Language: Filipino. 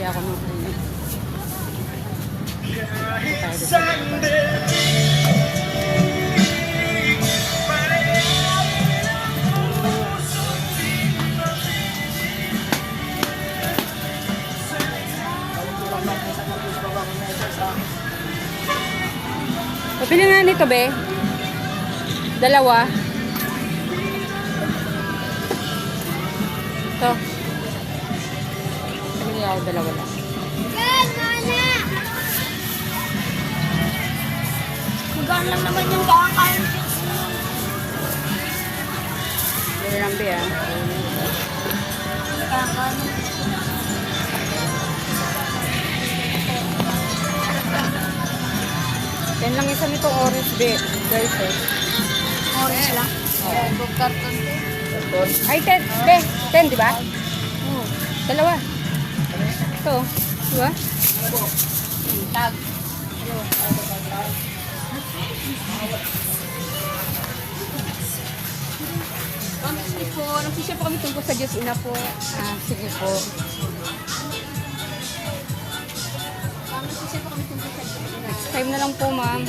bumili ako ng ano. Pabili nga nito, be. Dalawa. Ito. Ako dalawa lang. Magaan lang naman yung kakakain. Pabili lang, be, ah. Kakakain. Yan lang isa nitong orange, be. Guys, eh. Orange lang. Oh. Karton to. Ay, ten. Be, ten, di ba? Oo. Dalawa. Ito, di ba? Tag. Sige po. Nagsisya po kami tungkol sa Diyos Ina po. Ah, sige po. Kami kasi po kami tungkol sa Next time na lang po, ma'am.